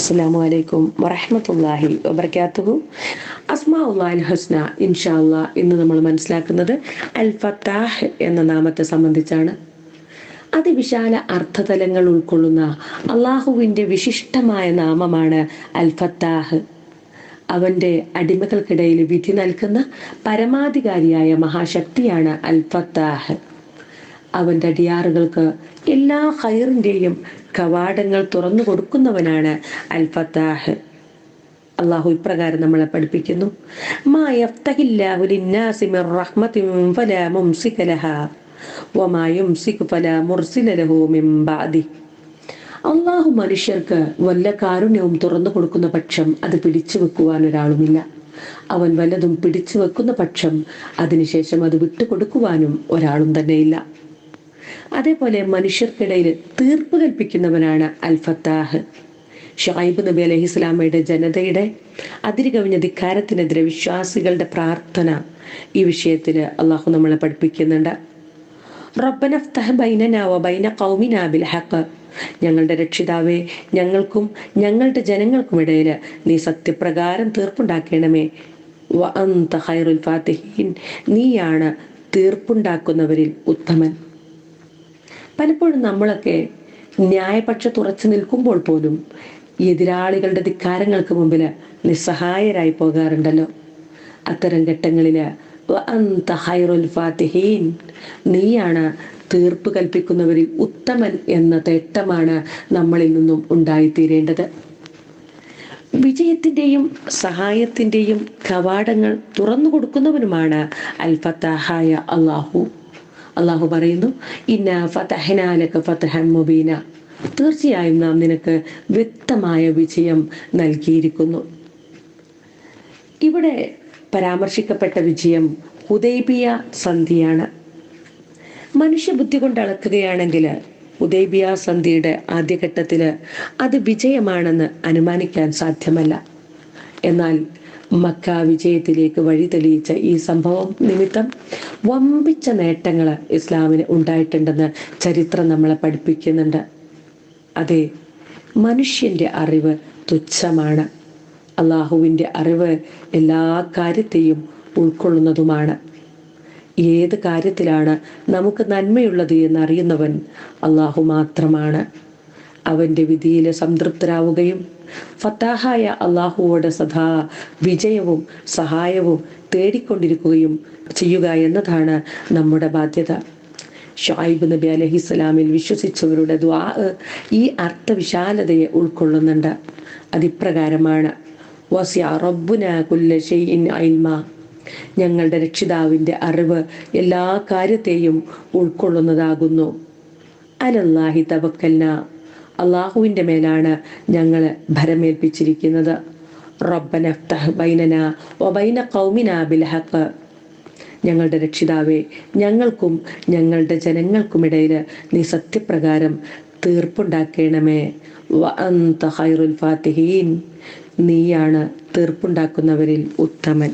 അസ്സാം വലൈക്കും വറഹമത്തല്ലാഹി വബർക്കാത്തുഹു. അസ്മാ ഉള്ളാഹിൽ ഹസ്ന ഇൻഷാ അല്ലാ ഇന്ന് നമ്മൾ മനസ്സിലാക്കുന്നത് അൽ ഫത്താഹ് എന്ന നാമത്തെ സംബന്ധിച്ചാണ്. അതിവിശാല അർത്ഥതലങ്ങൾ ഉൾക്കൊള്ളുന്ന അള്ളാഹുവിന്റെ വിശിഷ്ടമായ നാമമാണ് അൽ ഫത്താഹ് അവന്റെ അടിമകൾക്കിടയിൽ വിധി നൽകുന്ന പരമാധികാരിയായ മഹാശക്തിയാണ് അൽ ഫത്താഹ് അവന്റെ അടിയാറുകൾക്ക് എല്ലാ ഹൈറിന്റെയും കവാടങ്ങൾ തുറന്നു കൊടുക്കുന്നവനാണ് അൽ ഫത്താഹ് അള്ളാഹു ഇപ്രകാരം നമ്മളെ പഠിപ്പിക്കുന്നു. അള്ളാഹു മനുഷ്യർക്ക് വല്ല കാരുണ്യവും തുറന്നു കൊടുക്കുന്ന പക്ഷം അത് പിടിച്ചു വെക്കുവാൻ ഒരാളുമില്ല. അവൻ വല്ലതും പിടിച്ചു വെക്കുന്ന പക്ഷം അതിനുശേഷം അത് വിട്ടുകൊടുക്കുവാനും ഒരാളും തന്നെയില്ല. അതേപോലെ മനുഷ്യർക്കിടയിൽ തീർപ്പ് കൽപ്പിക്കുന്നവനാണ് അൽ ഫത്താഹ് ഷായിബ് നബി അലഹി ഇസ്ലാമയുടെ ജനതയുടെ അതിരുകവിഞ്ഞ ധിക്കാരത്തിനെതിരെ വിശ്വാസികളുടെ പ്രാർത്ഥന ഈ വിഷയത്തിൽ അള്ളാഹു നമ്മളെ പഠിപ്പിക്കുന്നുണ്ട്. ബൈന ബിൽ ഞങ്ങളുടെ രക്ഷിതാവേ ഞങ്ങൾക്കും ഞങ്ങളുടെ ജനങ്ങൾക്കും ഇടയിൽ നീ സത്യപ്രകാരം തീർപ്പുണ്ടാക്കണമേ. വ അന്ത ഖൈറുൽ ഫാത്തിഹീൻ നീയാണ് തീർപ്പുണ്ടാക്കുന്നവരിൽ ഉത്തമൻ. പലപ്പോഴും നമ്മളൊക്കെ ന്യായപക്ഷ തുറച്ചു നിൽക്കുമ്പോൾ പോലും എതിരാളികളുടെ ധിക്കാരങ്ങൾക്ക് മുമ്പിൽ നിസ്സഹായരായി പോകാറുണ്ടല്ലോ. അത്തരം ഘട്ടങ്ങളിൽ നീയാണ് തീർപ്പ് കൽപ്പിക്കുന്നവരിൽ ഉത്തമൻ എന്ന തേട്ടമാണ് നമ്മളിൽ നിന്നും ഉണ്ടായിത്തീരേണ്ടത്. വിജയത്തിന്റെയും സഹായത്തിന്റെയും കവാടങ്ങൾ തുറന്നു കൊടുക്കുന്നവനുമാണ് അൽ ഫത്താഹായ അള്ളാഹു. അള്ളാഹു പറയുന്നു ഇന്ന ഫതഹനാലക ഫതഹം മുബീന. തീർച്ചയായും നാം നിനക്ക് വ്യക്തമായ വിജയം നൽകിയിരിക്കുന്നു. ഇവിടെ പരാമർശിക്കപ്പെട്ട വിജയം ഉദൈബിയ സന്ധിയാണ്. മനുഷ്യബുദ്ധി കൊണ്ട് അളക്കുകയാണെങ്കിൽ ഉദൈബിയ സന്ധിയുടെ ആദ്യഘട്ടത്തിൽ അത് വിജയമാണെന്ന് അനുമാനിക്കാൻ സാധ്യമല്ല. എന്നാൽ മക്ക വിജയത്തിലേക്ക് വഴി തെളിയിച്ച ഈ സംഭവം നിമിത്തം വമ്പിച്ച നേട്ടങ്ങൾ ഇസ്ലാമിന് ഉണ്ടായിട്ടുണ്ടെന്ന് ചരിത്രം നമ്മളെ പഠിപ്പിക്കുന്നുണ്ട്. അതെ മനുഷ്യന്റെ അറിവ് തുച്ഛമാണ്. അള്ളാഹുവിന്റെ അറിവ് എല്ലാ കാര്യത്തെയും ഉൾക്കൊള്ളുന്നതുമാണ്. ഏത് കാര്യത്തിലാണ് നമുക്ക് നന്മയുള്ളത് എന്നറിയുന്നവൻ അള്ളാഹു മാത്രമാണ്. അവന്റെ വിധിയിൽ സംതൃപ്തരാവുകയും ഫത്താഹായ അള്ളാഹുവോട് സദാ വിജയവും സഹായവും തേടിക്കൊണ്ടിരിക്കുകയും ചെയ്യുക എന്നതാണ് നമ്മുടെ ബാധ്യത. ഷായിബ് നബി അലഹിസ്സലാമിൽ വിശ്വസിച്ചവരുടെ ദ്വാ ഈ അർത്ഥവിശാലതയെ ഉൾക്കൊള്ളുന്നുണ്ട്. അതിപ്രകാരമാണ്. വസ്യ കുല്ല ഞങ്ങളുടെ രക്ഷിതാവിന്റെ അറിവ് എല്ലാ കാര്യത്തെയും ഉൾക്കൊള്ളുന്നതാകുന്നു. അലല്ലാഹി തവക്കൽന. അള്ളാഹുവിന്റെ മേലാണ് ഞങ്ങൾ ഭരമേൽപ്പിച്ചിരിക്കുന്നത്. ഞങ്ങളുടെ രക്ഷിതാവെ ഞങ്ങൾക്കും ഞങ്ങളുടെ ജനങ്ങൾക്കുമിടയിൽ നീ സത്യപ്രകാരം തീർപ്പുണ്ടാക്കണമേ. വ അന്ത ഖൈറുൽ ഫാത്തിഹീൻ. നീയാണ് തീർപ്പുണ്ടാക്കുന്നവരിൽ ഉത്തമൻ.